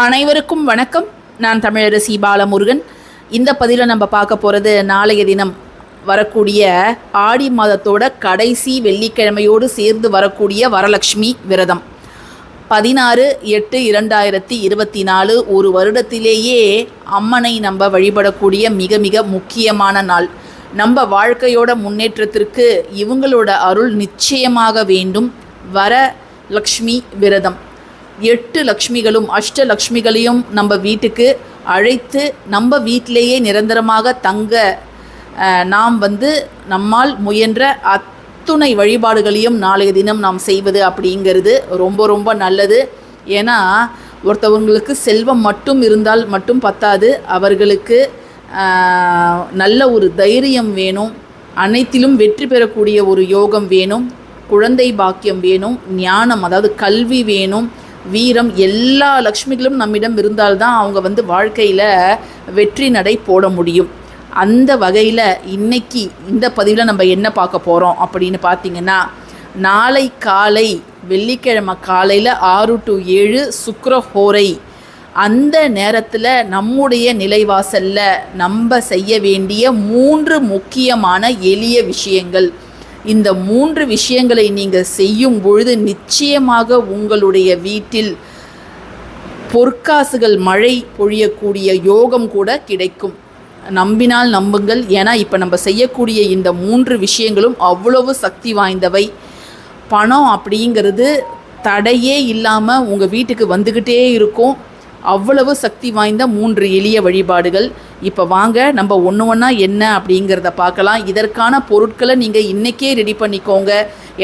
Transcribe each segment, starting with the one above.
அனைவருக்கும் வணக்கம். நான் தமிழரசி பாலமுருகன். இந்த பதிவில் நம்ம பார்க்க போகிறது நாளைய தினம். வரக்கூடிய ஆடி மாதத்தோட கடைசி வெள்ளிக்கிழமையோடு சேர்ந்து வரக்கூடிய வரலட்சுமி விரதம். பதினாறு எட்டு இரண்டாயிரத்தி இருபத்தி நாலு ஒரு வருடத்திலேயே அம்மனை நம்ம வழிபடக்கூடிய மிக மிக முக்கியமான நாள். நம்ம வாழ்க்கையோட முன்னேற்றத்திற்கு இவங்களோட அருள் நிச்சயமாக வேண்டும். வர லக்ஷ்மி விரதம். எட்டு லக்ஷ்மிகளும் அஷ்ட லக்ஷ்மிகளையும் நம்ம வீட்டுக்கு அழைத்து நம்ம வீட்டிலேயே நிரந்தரமாக தங்க நாம் வந்து நம்மால் முயன்ற அத்துணை வழிபாடுகளையும் நாளைய தினம் நாம் செய்வது அப்படிங்கிறது ரொம்ப ரொம்ப நல்லது. ஏன்னா ஒருத்தவங்களுக்கு செல்வம் மட்டும் இருந்தால் மட்டும் பத்தாது. அவர்களுக்கு நல்ல ஒரு தைரியம் வேணும். அனைத்திலும் வெற்றி பெறக்கூடிய ஒரு யோகம் வேணும். குழந்தை பாக்கியம் வேணும். ஞானம் அதாவது கல்வி வேணும். வீரம் எல்லா லக்ஷ்மிகளும் நம்மிடம் இருந்தால்தான் அவங்க வந்து வாழ்க்கையில் வெற்றி நடை போட முடியும். அந்த வகையில் இன்னைக்கு இந்த பதிவில் நம்ம என்ன பார்க்க போகிறோம் அப்படின்னு பார்த்தீங்கன்னா நாளை காலை வெள்ளிக்கிழமை காலையில் ஆறு டு ஏழு சுக்ரஹோரை அந்த நேரத்தில் நம்முடைய நிலைவாசலில் நம்ம செய்ய வேண்டிய மூன்று முக்கியமான எளிய விஷயங்கள். இந்த மூன்று விஷயங்களை நீங்கள் செய்யும் பொழுது நிச்சயமாக உங்களுடைய வீட்டில் பொற்காசுகள் மழை பொழியக்கூடிய யோகம் கூட கிடைக்கும். நம்பினால் நம்புங்கள். ஏன்னா இப்போ நம்ம செய்யக்கூடிய இந்த மூன்று விஷயங்களும் அவ்வளவு சக்தி வாய்ந்தவை. பணம் அப்படிங்கிறது தடையே இல்லாமல் உங்கள் வீட்டுக்கு வந்துக்கிட்டே இருக்கும். அவ்வளவு சக்தி வாய்ந்த மூன்று எளிய வழிபாடுகள். இப்போ வாங்க நம்ம ஒன்று ஒன்றா என்ன அப்படிங்கிறத பார்க்கலாம். இதற்கான பொருட்களை நீங்கள் இன்றைக்கே ரெடி பண்ணிக்கோங்க.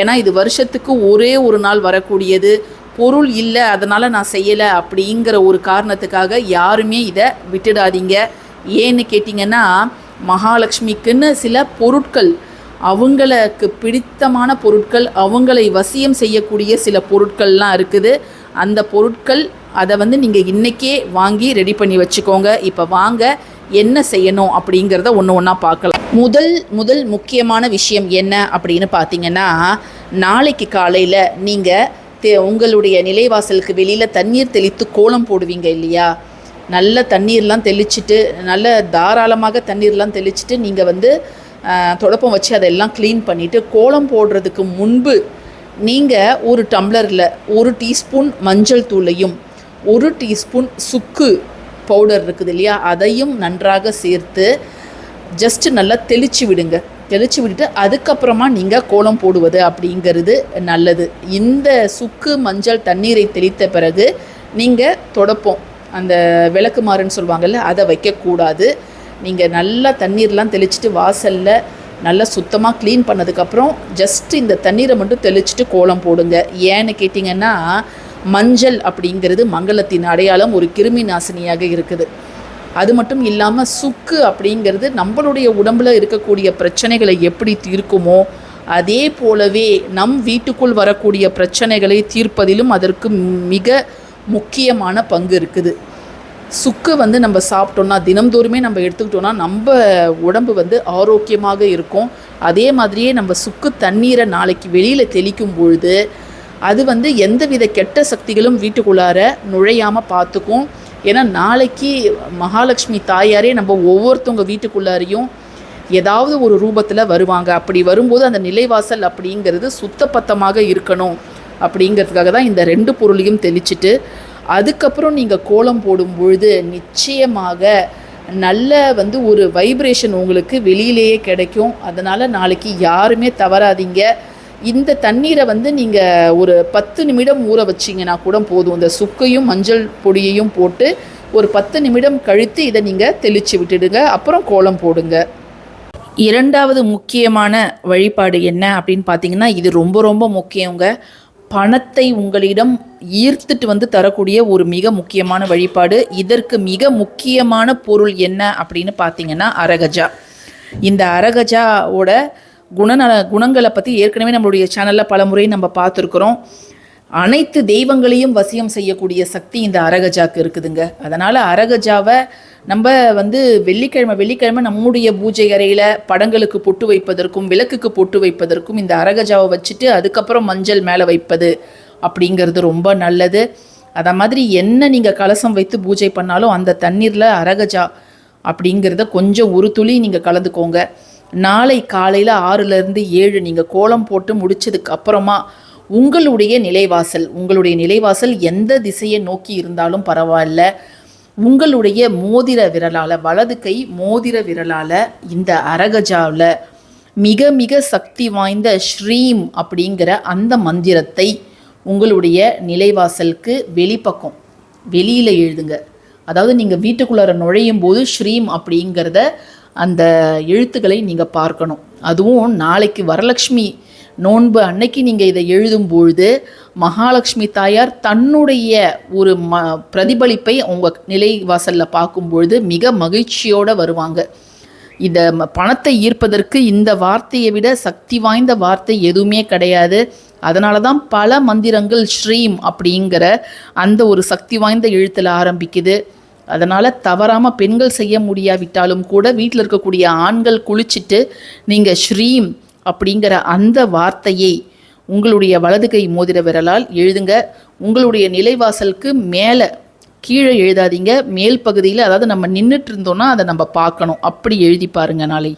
ஏன்னா இது வருஷத்துக்கு ஒரே ஒரு நாள் வரக்கூடியது. பொருள் இல்லை அதனால் நான் செய்யலை அப்படிங்கிற ஒரு காரணத்துக்காக யாருமே இதை விட்டுடாதீங்க. ஏன்னு கேட்டிங்கன்னா மகாலட்சுமிக்குன்னு சில பொருட்கள் அவங்களுக்கு பிடித்தமான பொருட்கள் அவங்களை வசியம் செய்யக்கூடிய சில பொருட்கள்லாம் இருக்குது. அந்த பொருட்கள் அதை வந்து நீங்கள் இன்றைக்கே வாங்கி ரெடி பண்ணி வச்சுக்கோங்க. இப்போ வாங்க என்ன செய்யணும் அப்படிங்கிறத ஒன்று ஒன்றா பார்க்கலாம். முதல் முதல் முக்கியமான விஷயம் என்ன அப்படின்னு பார்த்தீங்கன்னா நாளைக்கு காலையில் நீங்கள் தே உங்களுடைய நிலைவாசலுக்கு வெளியில் தண்ணீர் தெளித்து கோலம் போடுவீங்க இல்லையா? நல்ல தண்ணீர்லாம் தெளிச்சிட்டு நல்ல தாராளமாக தண்ணீர்லாம் தெளிச்சிட்டு நீங்கள் வந்து தொடப்பம் வச்சு அதெல்லாம் க்ளீன் பண்ணிவிட்டு கோலம் போடுறதுக்கு முன்பு நீங்கள் ஒரு டம்ளரில் ஒரு டீஸ்பூன் மஞ்சள் தூளையும் ஒரு டீஸ்பூன் சுக்கு பவுடர் இருக்குது இல்லையா? அதையும் நன்றாக சேர்த்து ஜஸ்ட் நல்லா தெளித்து விடுங்க. தெளித்து விட்டுட்டு அதுக்கப்புறமா நீங்கள் கோலம் போடுவது அப்படிங்கிறது நல்லது. இந்த சுக்கு மஞ்சள் தண்ணீரை தெளித்த பிறகு நீங்கள் தொடப்போம். அந்த விளக்குமாறுன்னு சொல்லுவாங்கல்ல அதை வைக்கக்கூடாது. நீங்கள் நல்லா தண்ணீர்லாம் தெளிச்சிட்டு வாசலில் நல்லா சுத்தமாக க்ளீன் பண்ணதுக்கப்புறம் ஜஸ்ட் இந்த தண்ணீரை மட்டும் தெளிச்சிட்டு கோலம் போடுங்க. ஏன்னு கேட்டிங்கன்னா மஞ்சள் அப்படிங்கிறது மங்களத்தின் அடையாளம் ஒரு கிருமி நாசினியாக இருக்குது. அது மட்டும் இல்லாமல் சுக்கு அப்படிங்கிறது நம்மளுடைய உடம்பில் இருக்கக்கூடிய பிரச்சனைகளை எப்படி தீர்க்குமோ அதே போலவே நம் வீட்டுக்குள் வரக்கூடிய பிரச்சனைகளை தீர்ப்பதிலும் அதற்கு மிக முக்கியமான பங்கு இருக்குது. சுக்கு வந்து நம்ம சாப்பிட்டோம்னா தினம்தோறுமே நம்ம எடுத்துக்கிட்டோம்னா நம்ம உடம்பு வந்து ஆரோக்கியமாக இருக்கும். அதே மாதிரியே நம்ம சுக்கு தண்ணீரை நாளைக்கு வெளியில் தெளிக்கும் பொழுது அது வந்து எந்தவித கெட்ட சக்திகளும் வீட்டுக்குள்ளார நுழையாமல் பார்த்துக்கும் ஏன்னா நாளைக்கு மகாலட்சுமி தாயாரே நம்ம ஒவ்வொருத்தவங்க வீட்டுக்குள்ளாரையும் ஏதாவது ஒரு ரூபத்தில் வருவாங்க. அப்படி வரும்போது அந்த நிலைவாசல் அப்படிங்கிறது சுத்தப்பத்தமாக இருக்கணும் அப்படிங்கிறதுக்காக தான் இந்த ரெண்டு பொருளையும் தெளிச்சிட்டு அதுக்கப்புறம் நீங்கள் கோலம் போடும் பொழுது நிச்சயமாக நல்ல வந்து ஒரு வைப்ரேஷன் உங்களுக்கு வெளியிலேயே கிடைக்கும். அதனால் நாளைக்கு யாருமே தவறாதீங்க. இந்த தண்ணீரை வந்து நீங்கள் ஒரு பத்து நிமிடம் ஊற வச்சிங்கன்னா கூட போதும். இந்த சுக்கையும் மஞ்சள் பொடியையும் போட்டு ஒரு பத்து நிமிடம் கழித்து இதை நீங்கள் தெளித்து விட்டுடுங்க. அப்புறம் கோலம் போடுங்க. இரண்டாவது முக்கியமான வழிபாடு என்ன அப்படின்னு பார்த்தீங்கன்னா இது ரொம்ப ரொம்ப முக்கியங்க. பணத்தை உங்களிடம் ஈர்த்துட்டு வந்து தரக்கூடிய ஒரு மிக முக்கியமான வழிபாடு. இதற்கு மிக முக்கியமான பொருள் என்ன அப்படின்னு பார்த்தீங்கன்னா அரகஜா. இந்த அரகஜாவோட குணநல குணங்களை பற்றி ஏற்கனவே நம்மளுடைய சேனலில் பல முறை நம்ம பார்த்துருக்குறோம். அனைத்து தெய்வங்களையும் வசியம் செய்யக்கூடிய சக்தி இந்த அரகஜாக்கு இருக்குதுங்க. அதனால் அரகஜாவை நம்ம வந்து வெள்ளிக்கிழமை வெள்ளிக்கிழமை நம்முடைய பூஜை அறையில் படங்களுக்கு பொட்டு வைப்பதற்கும் விளக்குக்கு பொட்டு வைப்பதற்கும் இந்த அரகஜாவை வச்சுட்டு அதுக்கப்புறம் மஞ்சள் மேலே வைப்பது அப்படிங்கிறது ரொம்ப நல்லது. அதை மாதிரி என்ன நீங்கள் கலசம் வைத்து பூஜை பண்ணாலும் அந்த தண்ணீரில் அரகஜா அப்படிங்கிறத கொஞ்சம் ஒரு துளி நீங்கள் கலந்துக்கோங்க. நாளை காலையில் ஆறுலேருந்து ஏழு நீங்கள் கோலம் போட்டு முடிச்சதுக்கு அப்புறமா உங்களுடைய நிலைவாசல் உங்களுடைய நிலைவாசல் எந்த திசையை நோக்கி இருந்தாலும் பரவாயில்ல. உங்களுடைய மோதிர விரலால் வலது கை மோதிர விரலால் இந்த அரகஜாவில் மிக மிக சக்தி வாய்ந்த ஸ்ரீம் அப்படிங்கிற அந்த மந்திரத்தை உங்களுடைய நிலைவாசலுக்கு வெளிப்பக்கம் வெளியில் எழுதுங்க. அதாவது நீங்கள் வீட்டுக்குள்ளார நுழையும் போது ஸ்ரீம் அப்படிங்கிறத அந்த எழுத்துக்களை நீங்கள் பார்க்கணும். அதுவும் நாளைக்கு வரலக்ஷ்மி நோன்பு அன்னைக்கு நீங்கள் இதை எழுதும் பொழுது மகாலட்சுமி தாயார் தன்னுடைய ஒரு ம பிரதிபலிப்பை உங்கள் நிலைவாசலில் வாசலில் பார்க்கும்பொழுது மிக மகிழ்ச்சியோடு வருவாங்க. இந்த பணத்தை ஈர்ப்பதற்கு இந்த வார்த்தையை விட சக்தி வாய்ந்த வார்த்தை எதுவுமே கிடையாது. அதனால தான் பல மந்திரங்கள் ஸ்ரீம் அப்படிங்கிற அந்த ஒரு சக்தி வாய்ந்த எழுத்தில் ஆரம்பிக்குது. அதனால் தவறாமல் பெண்கள் செய்ய முடியாவிட்டாலும் கூட வீட்டில் இருக்கக்கூடிய ஆண்கள் குளிச்சுட்டு நீங்கள் ஸ்ரீம் அப்படிங்கிற அந்த வார்த்தையை உங்களுடைய வலது கை மோதிர விரலால் எழுதுங்க. உங்களுடைய நிலைவாசலுக்கு மேலே கீழே எழுதாதீங்க. மேல் பகுதியில் அதாவது நம்ம நின்றுட்டு இருந்தோம்னா அதை நம்ம பார்க்கணும். அப்படி எழுதி பாருங்க நாளை.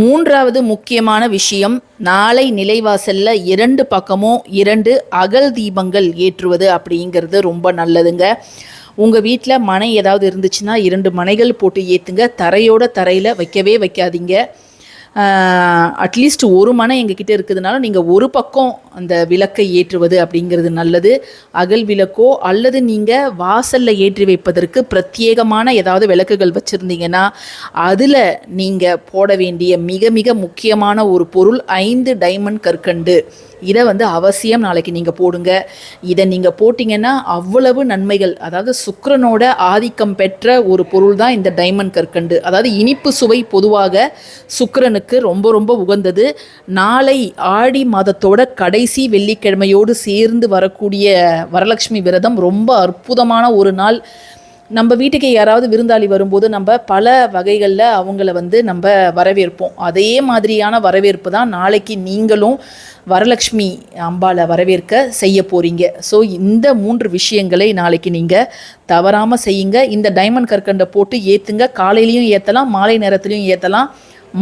மூன்றாவது முக்கியமான விஷயம் நாளை நிலைவாசலில் இரண்டு பக்கமும் இரண்டு அகல் தீபங்கள் ஏற்றுவது அப்படிங்கிறது ரொம்ப நல்லதுங்க. உங்கள் வீட்டில் மனை ஏதாவது இருந்துச்சுன்னா இரண்டு மனைகள் போட்டு ஏற்றுங்க தரையோட தரையில் வைக்கவே வைக்காதீங்க. அட்லீஸ்ட் ஒரு மனை எங்ககிட்ட இருக்குதுனால நீங்கள் ஒரு பக்கம் அந்த விளக்கை ஏற்றுவது அப்படிங்கிறது நல்லது. அகல் விளக்கோ அல்லது நீங்கள் வாசலில் ஏற்றி வைப்பதற்கு பிரத்யேகமான ஏதாவது விளக்குகள் வச்சுருந்தீங்கன்னா அதில் நீங்கள் போட வேண்டிய மிக மிக முக்கியமான ஒரு பொருள் ஐந்து டைமண்ட் கற்கண்டு. இதை வந்து அவசியம் நாளைக்கு நீங்கள் போடுங்க. இதை நீங்கள் போட்டிங்கன்னா அவ்வளவு நன்மைகள். அதாவது சுக்கரனோட ஆதிக்கம் பெற்ற ஒரு பொருள் தான் இந்த டைமண்ட் கற்கண்டு. அதாவது இனிப்பு சுவை பொதுவாக சுக்கரனுக்கு ரொம்ப ரொம்ப உகந்தது. நாளை ஆடி மாதத்தோட கடைசி வெள்ளிக்கிழமையோடு சேர்ந்து வரக்கூடிய வரலட்சுமி விரதம் ரொம்ப அற்புதமான ஒரு நாள். நம்ம வீட்டுக்கு யாராவது விருந்தாளி வரும்போது நம்ம பல வகைகளில் அவங்கள வந்து நம்ம வரவேற்போம். அதே மாதிரியான வரவேற்பு தான் நாளைக்கு நீங்களும் வரலக்ஷ்மி அம்பாளை வரவேற்க செய்ய போகிறீங்க ஸோ இந்த மூன்று விஷயங்களை நாளைக்கு நீங்கள் தவறாமல் செய்யுங்க. இந்த டைமண்ட் கற்கண்டை போட்டு ஏற்றுங்க காலையிலையும் ஏற்றலாம் மாலை நேரத்துலையும் ஏற்றலாம்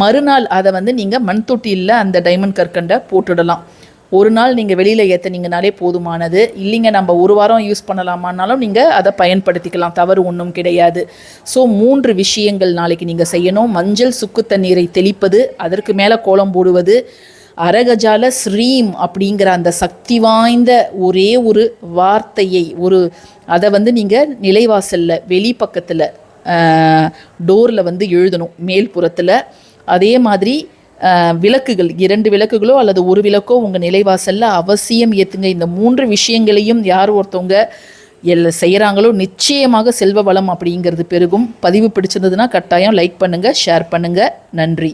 மறுநாள் அதை வந்து நீங்கள் மண் தொட்டியில் அந்த டைமண்ட் கற்கண்டை போட்டுடலாம். ஒரு நாள் நீங்கள் வெளியில் ஏற்றுனீங்கனாலே போதுமானது. இல்லைங்க நம்ம ஒரு வாரம் யூஸ் பண்ணலாமான்னாலும் நீங்கள் அதை பயன்படுத்திக்கலாம். தவறு ஒன்றும் கிடையாது. ஸோ மூன்று விஷயங்கள் நாளைக்கு நீங்கள் செய்யணும். மஞ்சள் சுக்கு தண்ணீரை தெளிப்பது அதற்கு மேலே கோலம் போடுவது அரகஜால ஸ்ரீம் அப்படிங்கிற அந்த சக்தி வாய்ந்த ஒரே ஒரு வார்த்தையை ஒரு அதை வந்து நீங்கள் நிலைவாசலில் வெளிப்பக்கத்தில் டோரில் வந்து எழுதணும். மேல் புறத்தில் அதே மாதிரி விளக்குகள் இரண்டு விளக்குகளோ அல்லது ஒரு விளக்கோ உங்கள் நிலைவாசலில் அவசியம் ஏற்றுங்க இந்த மூன்று விஷயங்களையும் யார் ஒருத்தவங்க எல்ல செய்கிறாங்களோ நிச்சயமாக செல்வ வளம் அப்படிங்கிறது பெருகும். பதிவு பிடிச்சிருந்ததுன்னா கட்டாயம் லைக் பண்ணுங்கள் ஷேர் பண்ணுங்கள் நன்றி.